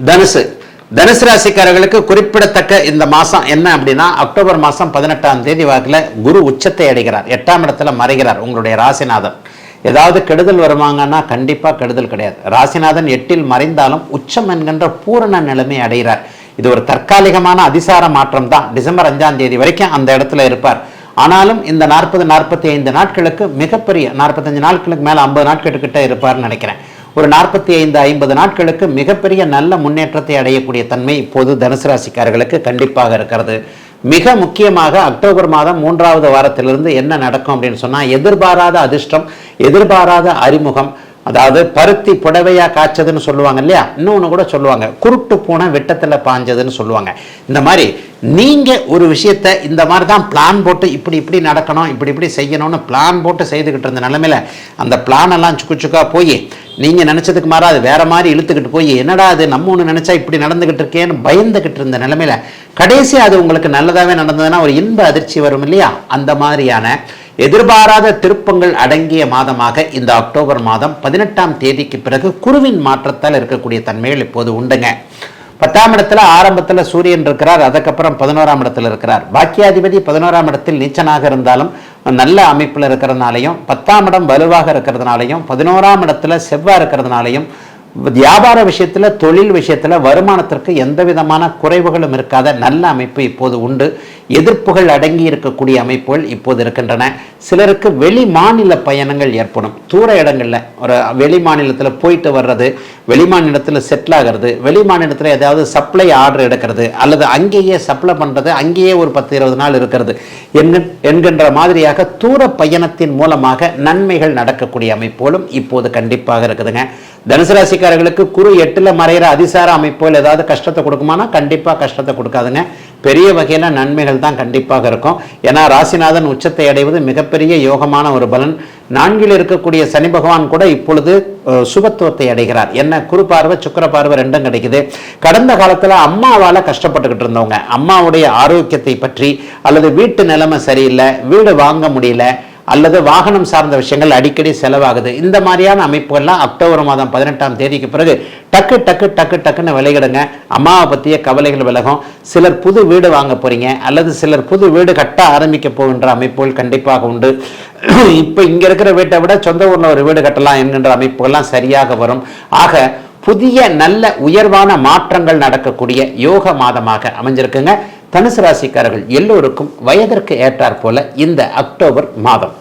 தனுசு. தனுசு ராசிக்காரர்களுக்கு குறிப்பிடத்தக்க இந்த மாசம் என்ன அப்படின்னா அக்டோபர் மாசம் பதினெட்டாம் தேதி வாக்கில் குரு உச்சத்தை அடைகிறார். எட்டாம் இடத்துல மறைகிறார் உங்களுடைய ராசிநாதன். ஏதாவது கெடுதல் வருவாங்கன்னா கண்டிப்பா கெடுதல் கிடையாது. ராசிநாதன் எட்டில் மறைந்தாலும் உச்சம் என்கின்ற பூரண நிலைமை அடைகிறார். இது ஒரு தற்காலிகமான அதிசார மாற்றம் தான். டிசம்பர் அஞ்சாம் தேதி வரைக்கும் அந்த இடத்துல இருப்பார். ஆனாலும் இந்த நாற்பது நாற்பத்தி ஐந்து நாட்களுக்கு மிகப்பெரிய நாற்பத்தஞ்சு நாட்களுக்கு மேலே ஐம்பது நாட்களுக்கிட்ட இருப்பார்னு நினைக்கிறேன். ஒரு நாற்பத்தி ஐந்து ஐம்பது நாட்களுக்கு மிகப்பெரிய நல்ல முன்னேற்றத்தை அடையக்கூடிய தன்மை இப்போது தனுசு ராசிக்காரர்களுக்கு கண்டிப்பாக இருக்கிறது. மிக முக்கியமாக அக்டோபர் மாதம் மூன்றாவது வாரத்திலிருந்து என்ன நடக்கும் அப்படின்னு சொன்னால் எதிர்பாராத அதிர்ஷ்டம் எதிர்பாராத அறிமுகம் அதாவது பருத்தி புடவையா காய்ச்சதுன்னு சொல்லுவாங்க இல்லையா? இன்னொன்று கூட சொல்லுவாங்க. குருட்டு பூனை வெட்டத்தில் பாஞ்சதுன்னு சொல்லுவாங்க. இந்த மாதிரி நீங்கள் ஒரு விஷயத்தை இந்த மாதிரி தான் பிளான் போட்டு இப்படி இப்படி நடக்கணும் இப்படி இப்படி செய்யணும்னு பிளான் போட்டு செய்துக்கிட்டு இருந்த நிலமையில அந்த பிளானெல்லாம் சுக்கு சுக்கா போய் நீங்கள் நினச்சதுக்கு மாறா அது வேற மாதிரி இழுத்துக்கிட்டு போய் என்னடா அது நம்ம ஒன்று நினச்சா இப்படி நடந்துக்கிட்டு இருக்கேன்னு பயந்துக்கிட்டு இருந்த நிலமையில கடைசி அது உங்களுக்கு நல்லதாகவே நடந்ததுன்னா ஒரு இன்ப அதிர்ச்சி வரும் இல்லையா? அந்த மாதிரியான எதிர்பாராத திருப்பங்கள் அடங்கிய மாதமாக இந்த அக்டோபர் மாதம் பதினெட்டாம் தேதிக்கு பிறகு குருவின் மாற்றத்தால் இருக்கக்கூடிய தன்மைகள் இப்போது உண்டுங்க. பத்தாம் இடத்துல ஆரம்பத்தில் சூரியன் இருக்கிறார் அதுக்கப்புறம் பதினோராம் இடத்துல இருக்கிறார். பாக்கியாதிபதி பதினோராம் இடத்தில் நீச்சனாக இருந்தாலும் நல்ல அமைப்பில் இருக்கிறதுனாலையும் பத்தாம் இடம் வலுவாக இருக்கிறதுனாலையும் பதினோராம் இடத்துல செவ்வாய் இருக்கிறதுனாலையும் வியாபார விஷயத்தில் தொழில் விஷயத்தில் வருமானத்திற்கு எந்த விதமான குறைவுகளும் இருக்காத நல்ல அமைப்பு இப்போது உண்டு. எதிர்ப்புகள் அடங்கி இருக்கக்கூடிய அமைப்புகள் இப்போது இருக்கின்றன. சிலருக்கு வெளி மாநில பயணங்கள் ஏற்படும். தூர இடங்களில் ஒரு வெளி மாநிலத்தில் போயிட்டு வர்றது வெளி மாநிலத்தில் செட்டில் ஆகிறது வெளி மாநிலத்தில் ஏதாவது சப்ளை ஆர்டர் எடுக்கிறது அல்லது அங்கேயே சப்ளை பண்ணுறது அங்கேயே ஒரு பத்து இருபது நாள் இருக்கிறது என்கின்ற மாதிரியாக தூர பயணத்தின் மூலமாக நன்மைகள் நடக்கக்கூடிய அமைப்புகளும் இப்போது கண்டிப்பாக இருக்குதுங்க. தனுசு ராசிக்காரர்களுக்கு குரு மறைகிற அதிசார அமைப்புகள் ஏதாவது கஷ்டத்தை கொடுக்குமானா கண்டிப்பாக கஷ்டத்தை கொடுக்காதுங்க. பெரிய வகையில் நன்மைகள் தான் கண்டிப்பாக இருக்கும். ஏன்னா ராசிநாதன் உச்சத்தை அடைவது மிகப்பெரிய யோகமான ஒரு பலன். நான்கில் இருக்கக்கூடிய சனி பகவான் கூட இப்பொழுது சுபத்துவத்தை அடைகிறார். என்ன? குரு பார்வை சுக்கர பார்வை ரெண்டும் கிடைக்குது. கடந்த காலத்தில் அம்மாவால் கஷ்டப்பட்டுக்கிட்டு இருந்தவங்க. அம்மாவுடைய ஆரோக்கியத்தை பற்றி அல்லது வீட்டு நிலைமை சரியில்லை வீடு வாங்க முடியல அல்லது வாகனம் சார்ந்த விஷயங்கள் அடிக்கடி செலவாகுது. இந்த மாதிரியான அமைப்புகள்லாம் அக்டோபர் மாதம் பதினெட்டாம் தேதிக்கு பிறகு டக்கு டக்கு டக்கு டக்குன்னு விலகிடுங்க அம்மாவை பற்றிய கவலைகள் விலகும். சிலர் புது வீடு வாங்க போகிறீங்க அல்லது சிலர் புது வீடு கட்ட ஆரம்பிக்க போகின்ற அமைப்புகள் கண்டிப்பாக உண்டு. இப்போ இங்கே இருக்கிற வீட்டை விட சொந்த ஊரில் ஒரு வீடு கட்டலாம் என்கின்ற அமைப்புகள்லாம் சரியாக வரும். ஆக புதிய நல்ல உயர்வான மாற்றங்கள் நடக்கக்கூடிய யோக மாதமாக அமைஞ்சிருக்குங்க. தனுசு ராசிக்காரர்கள் எல்லோருக்கும் வயதிற்கு ஏற்றாற் போல இந்த அக்டோபர் மாதம்.